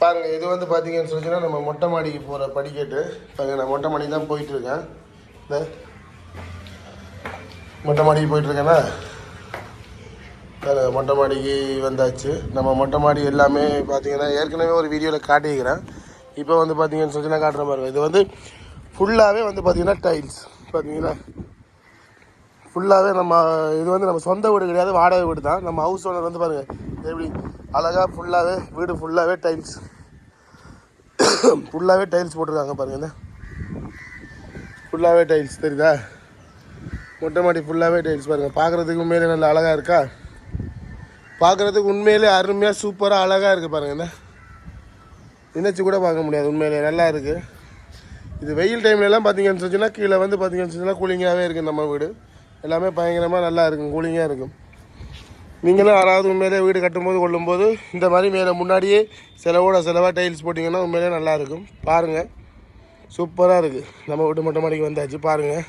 பாருங்கள் இது வந்து பார்த்தீங்கன்னு சொல்லிச்சுன்னா நம்ம மொட்டை மாடிக்கு போகிற படிக்கட்டு. பாருங்க நான் மொட்டை மாடி தான் போயிட்டுருக்கேன். இந்த மொட்டை மாடிக்கு போயிட்டுருக்கேன்னா மொட்டை மாடிக்கு வந்தாச்சு. நம்ம மொட்டை மாடி எல்லாமே பார்த்தீங்கன்னா ஏற்கனவே ஒரு வீடியோவில் காட்டியிருக்கிறேன். இப்போ வந்து பார்த்தீங்கன்னு சொல்லி நான் காட்டுற மாதிரி இது வந்து ஃபுல்லாகவே வந்து பார்த்தீங்கன்னா டைல்ஸ் பார்த்தீங்கன்னா ஃபுல்லாகவே நம்ம இது வந்து நம்ம சொந்த வீடு கிடையாது வாடகை வீடு தான். நம்ம ஹவுஸ் ஓனர் வந்து பாருங்கள் எப்படி? அழகாக ஃபுல்லாகவே வீடு ஃபுல்லாகவே டைல்ஸ் ஃபுல்லாகவே டைல்ஸ் போட்டிருக்காங்க பாருங்கள் என்ன ஃபுல்லாகவே டைல்ஸ் தெரியுதா? மொட்டை மாடி ஃபுல்லாகவே டைல்ஸ் பாருங்கள் பார்க்குறதுக்கு உண்மையிலே நல்லா அழகாக இருக்கா? பார்க்குறதுக்கு உண்மையிலே அருமையாக சூப்பராக அழகாக இருக்குது பாருங்கள் என்ன நினச்சி கூட பார்க்க முடியாது உண்மையிலே நல்லா இருக்குது இது வெயில் டைம்லலாம் பார்த்தீங்கன்னு சொன்னால் கீழே வந்து பார்த்தீங்கன்னு சொன்னால் கூலிங்காகவே இருக்குது நம்ம வீடு. எல்லாமே பயங்கரமாக நல்லா இருக்கும் கூலிங்காக இருக்கும். நீங்களும் யாராவது உண்மையிலே வீடு கட்டும்போது கொள்ளும்போது இந்த மாதிரி மேலே முன்னாடியே செலவோட செலவாக டைல்ஸ் போட்டிங்கன்னா உண்மையிலே நல்லா இருக்கும். பாருங்கள் சூப்பராக இருக்குது நம்ம வீட்டு மொட்டை மாடிக்கு வந்தாச்சு பாருங்கள்